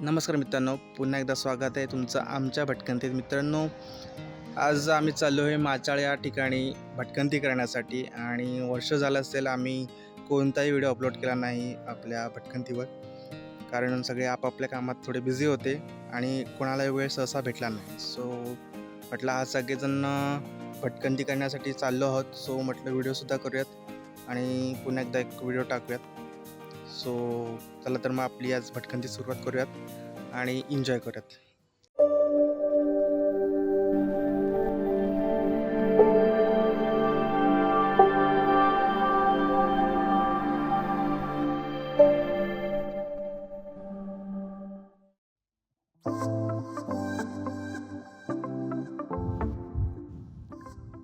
नमस्कार मित्रांनो पुन्हा एकदा स्वागत आहे तुमचं आमच्या भटकंतीत. मित्रांनो आज आम्ही चाललो आहे माचाळ या ठिकाणी भटकंती करण्यासाठी आणि वर्ष झालं असेल आम्ही कोणताही व्हिडिओ अपलोड केला नाही आपल्या भटकंतीवर. कारण सगळे आपापल्या कामात थोडे बिझी होते आणि कोणालाही वेळ सहसा भेटला नाही. सो म्हटलं आज सगळेजण भटकंती करण्यासाठी चाललो आहोत. सो म्हटलं व्हिडिओसुद्धा करूयात आणि पुन्हा एकदा एक व्हिडिओ टाकूयात. सो चला तर मग आपली आज भटकंती सुरुवात करूयात आणि एन्जॉय करूयात.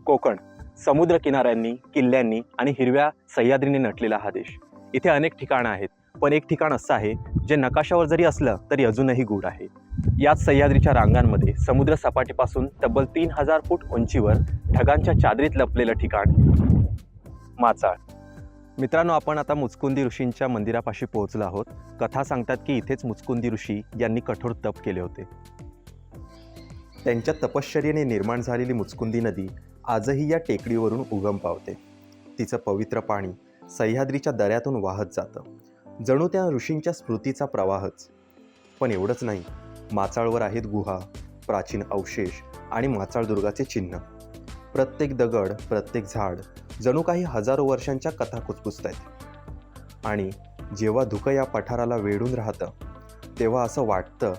कोकण समुद्र किनाऱ्यांनी किल्ल्यांनी आणि हिरव्या सह्याद्रीने नटलेला हा देश. इथे अनेक ठिकाणं आहेत. पण एक ठिकाण असं आहे जे नकाशावर जरी असलं तरी अजूनही गूढ आहे. याच सह्याद्रीच्या रांगांमध्ये समुद्र सपाटीपासून तब्बल तीन हजार फूट उंचीवर ढगांच्या चादरीत लपलेलं ठिकाण माचाळ. मित्रांनो आपण आता मुचकुंदी ऋषींच्या मंदिरापाशी पोहोचलो आहोत. कथा सांगतात की इथेच मुचकुंदी ऋषी यांनी कठोर तप केले होते. त्यांच्या तपश्चर्येने निर्माण झालेली मुचकुंदी नदी आजही या टेकडीवरून उगम पावते. तिचं पवित्र पाणी सह्याद्रीच्या दऱ्यातून वाहत जातं. जणू त्या ऋषींच्या स्मृतीचा प्रवाहच. पण एवढंच नाही. माचाळवर आहेत गुहा प्राचीन अवशेष आणि माचाळदुर्गाचे चिन्ह. प्रत्येक दगड प्रत्येक झाड जणू काही हजारो वर्षांच्या कथा कुचकुचत आहेत आणि जेव्हा धुकं या पठाराला वेढून राहतं तेव्हा असं वाटतं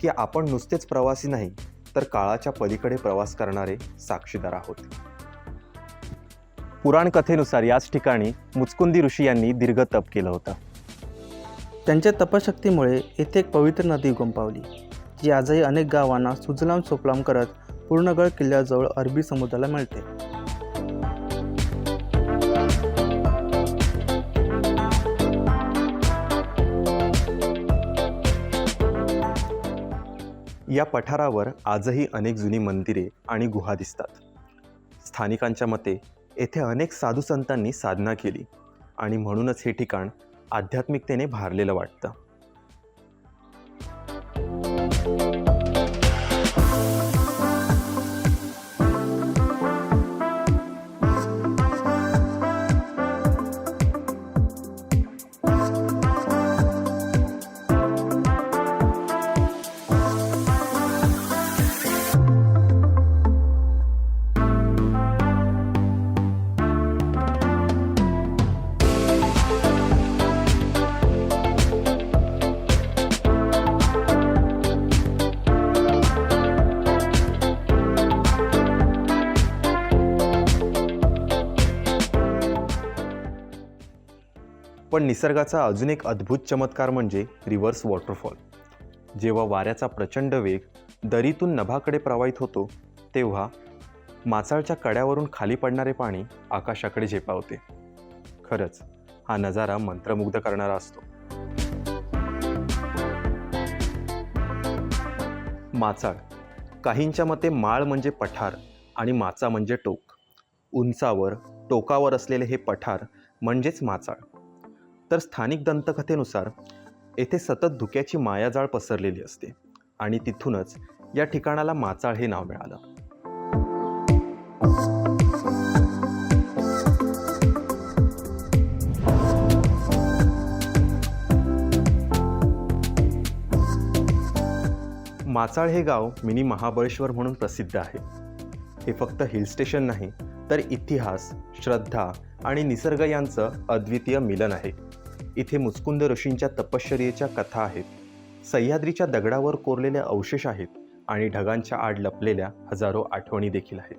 की आपण नुसतेच प्रवासी नाही तर काळाच्या पलीकडे प्रवास करणारे साक्षीदार आहोत. पुराण कथेनुसार याच ठिकाणी मुचकुंदी ऋषी यांनी दीर्घ तप केलं होतं. त्यांच्या तपशक्तीमुळे येथे एक पवित्र नदी उगम पावली जी आजही अनेक गावांना सुजलाम सोपलाम करत पूर्णगड किल्ल्याजवळ अरबी समुद्राला मिळते. या पठारावर आजही अनेक जुनी मंदिरे आणि गुहा दिसतात. स्थानिकांच्या मते येथे अनेक साधू संतांनी साधना केली आणि म्हणूनच हे ठिकाण आध्यात्मिकतेने भारलेलं वाटतं. पण निसर्गाचा अजून एक अद्भुत चमत्कार म्हणजे रिव्हर्स वॉटरफॉल. जेव्हा वाऱ्याचा प्रचंड वेग दरीतून नभाकडे प्रवाहित होतो तेव्हा माचाळच्या कड्यावरून खाली पडणारे पाणी आकाशाकडे झेपावते. खरंच हा नजारा मंत्रमुग्ध करणारा असतो. माचाळ. काहींच्या मते माळ म्हणजे पठार आणि माचा म्हणजे टोक. उंचावर टोकावर असलेले हे पठार म्हणजेच माचाळ. तर स्थानिक दंतकथेनुसार येथे सतत धुक्याची मायाजाळ पसरलेली असते आणि तिथूनच या ठिकाणाला माचाळ हे नाव मिळालं. माचाळ हे गाव मिनी महाबळेश्वर म्हणून प्रसिद्ध आहे. हे फक्त हिल स्टेशन नाही तर इतिहास श्रद्धा आणि निसर्ग यांचं अद्वितीय मिलन आहे. इथे मुचकुंद ऋषींच्या तपश्चर्येच्या कथा आहेत. सह्याद्रीच्या दगडावर कोरलेले अवशेष आहेत आणि ढगांच्या आड लपलेल्या हजारो आठवणी देखील आहेत.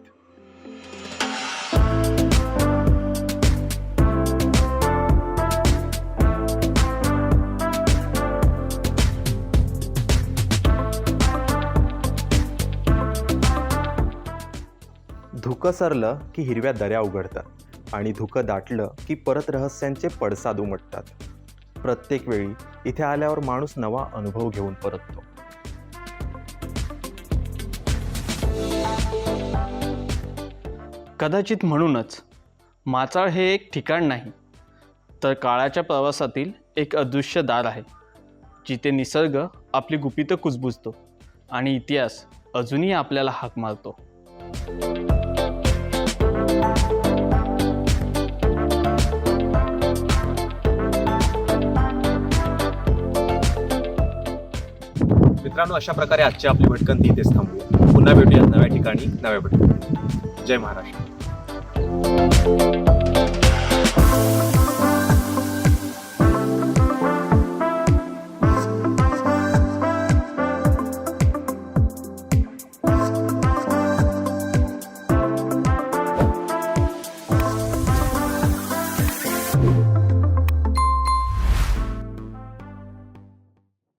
धुकं सरलं की हिरव्या दऱ्या उघडतात. आणि धुकं दाटलं की परत रहस्यांचे पडसाद उमटतात. प्रत्येक वेळी इथे आल्यावर माणूस नवा अनुभव घेऊन परततो. कदाचित म्हणूनच माचाळ हे एक ठिकाण नाही तर काळाच्या प्रवासातील एक अदृश्य दार आहे जिथे निसर्ग आपली गुपितं कुजबुजतो आणि इतिहास अजूनही आपल्याला हाक मारतो. मित्रांनो अशा प्रकारे आजची आपली भटकंती इथेच थांबू. पुन्हा भेटूयात नव्या ठिकाणी नव्या भटकंती जय महाराष्ट्र.